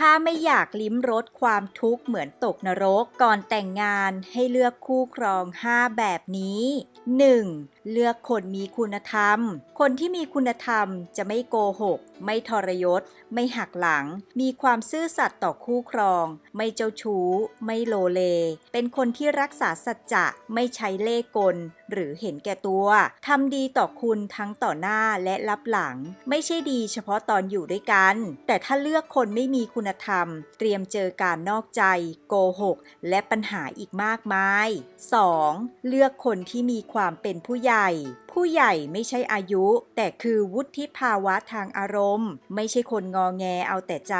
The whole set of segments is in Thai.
ถ้าไม่อยากลิ้มรสความทุกข์เหมือนตกนรกก่อนแต่งงานให้เลือกคู่ครอง 5 แบบนี้ 1. เลือกคนมีคุณธรรม คนที่มีคุณธรรมจะไม่โกหก ไม่ทรยศ ไม่หักหลัง มีความซื่อสัตย์ต่อคู่ครอง ไม่เจ้าชู้ ไม่โลเล เป็นคนที่รักษาสัจจะไม่ใช้เล่กล หรือเห็นแก่ตัวทำดีต่อคุณทั้งต่อหน้าและรับหลัง ไม่ใช่ดีเฉพาะตอนอยู่ด้วยกัน แต่ถ้าเลือกคนไม่มีคุณธรรม เตรียมเจอการนอกใจ โกหก และปัญหาอีกมากมาย 2. เลือกคนที่มีความเป็นผู้ใหญ่ ผู้ใหญ่ไม่ใช่อายุ แต่คือวุฒิภาวะทางอารมณ์ ไม่ใช่คนงอแงเอาแต่ใจ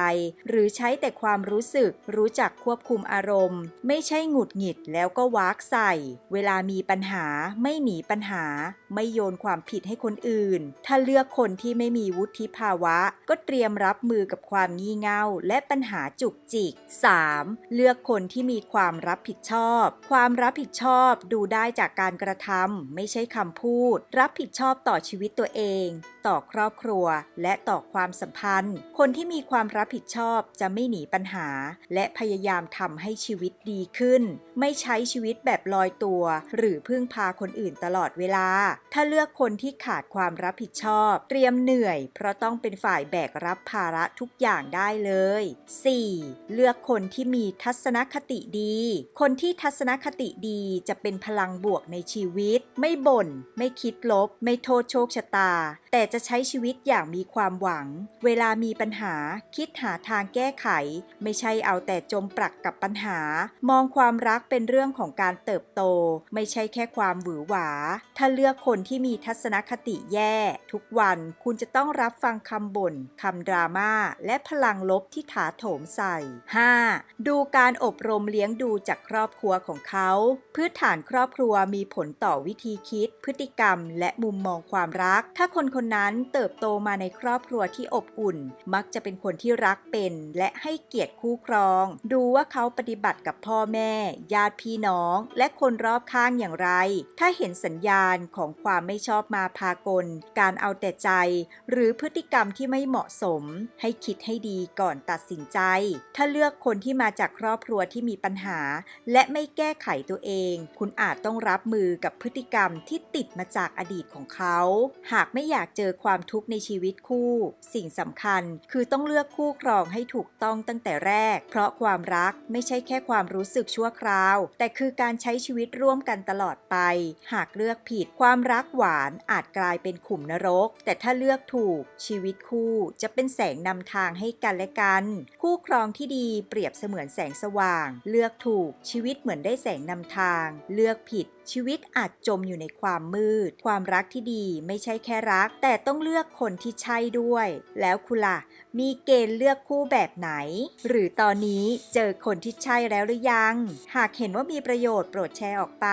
หรือใช้แต่ความรู้สึก รู้จักควบคุมอารมณ์ ไม่ใช่หงุดหงิดแล้วก็วากใส่ เวลามีปัญหาไม่หนีปัญหา ไม่โยนความผิดให้คนอื่น ถ้าเลือกคนที่ไม่มีวุฒิภาวะ ก็เตรียมรับมือกับความงี่เง่าและปัญหาจุกจิก 3. เลือกคนที่มีความรับผิดชอบ ความรับผิดชอบดูได้จากการกระทำไม่ใช่คำพูด รับผิดชอบต่อชีวิตตัวเอง ต่อครอบครัว และต่อความสัมพันธ์ คนที่มีความรับผิดชอบจะไม่หนีปัญหา และพยายามทำให้ชีวิตดีขึ้น ไม่ใช้ชีวิตแบบลอยตัว หรือพึ่งพาคนอื่นตลอดเวลา ถ้าเลือกคนที่ขาดความรับผิดชอบ เตรียมเหนื่อย เพราะต้องเป็นฝ่ายแบกรับภาระทุกอย่างได้เลย 4. เลือกคนที่มีทัศนคติดี คนที่ทัศนคติดีจะเป็นพลังบวกในชีวิต ไม่บ่น ไม่คิดลบ ไม่โทษโชคชะตา แต่จะใช้ชีวิตอย่างมีความหวัง เวลามีปัญหา คิดหาทางแก้ไข ไม่ใช่เอาแต่จมปลักกับปัญหา มองความรักเป็นเรื่องของการเติบโต ไม่ใช่แค่ความหวือหวา ถ้าเลือกคนที่มีทัศนคติแย่ ทุกวันคุณจะต้องรับฟังคำบ่นคำดราม่าและพลังลบที่ถาโถมใส่ 5. ดูการอบรมเลี้ยงดูจากครอบครัวของเขา พื้นฐานครอบครัวมีผลต่อวิธีคิด พฤติกรรม และมุมมองความรัก ถ้าคนคนนั้นเติบโตมาในครอบครัวที่อบอุ่น มักจะเป็นคนที่รักเป็น และให้เกียรติคู่ครอง ดูว่าเขาปฏิบัติกับพ่อแม่ ญาติพี่น้อง และคนรอบข้างอย่างไร ถ้าเห็นสัญญาณของความไม่ชอบมาพากล การเอาแต่ใจ หรือพฤติกรรมที่ไม่เหมาะสม ให้คิดให้ดีก่อนตัดสินใจ ถ้าเลือกคนที่มาจากครอบครัวที่มีปัญหา และไม่แก้ไขตัวเอง คุณอาจต้องรับมือกับพฤติกรรมที่ติดมาจากอดีตของเขา หากไม่อยากเจอความทุกข์ในชีวิตคู่ สิ่งสำคัญคือต้องเลือกคู่ครองให้ถูกต้องตั้งแต่แรก เพราะความรักไม่ใช่แค่ความรู้สึกชั่วคราว แต่คือการใช้ชีวิตร่วมกันตลอดไป หากเลือกผิดความรักหวานอาจกลายเป็นขุมนรก แต่ถ้าเลือกถูกชีวิตคู่จะเป็นแสงนำทางให้กันและกันคู่ครองที่ดีเปรียบเสมือนแสงสว่าง เลือกถูกชีวิตเหมือนได้แสงนำทาง เลือกผิดชีวิตอาจจมอยู่ในความมืด ความรักที่ดีไม่ใช่แค่รัก แต่ต้องเลือกคนที่ใช่ด้วย แล้วคุณล่ะ มีเกณฑ์เลือกคู่แบบไหน หรือตอนนี้เจอคนที่ใช่แล้วหรือยัง หากเห็นว่ามีประโยชน์โปรดแชร์ออกไป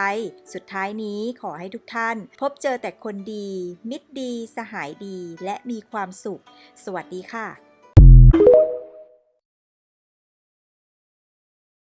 สุดท้ายนี้ขอให้ทุกท่าน พบเจอแต่คนดี มิตรดี สหายดี และมีความสุข สวัสดีค่ะ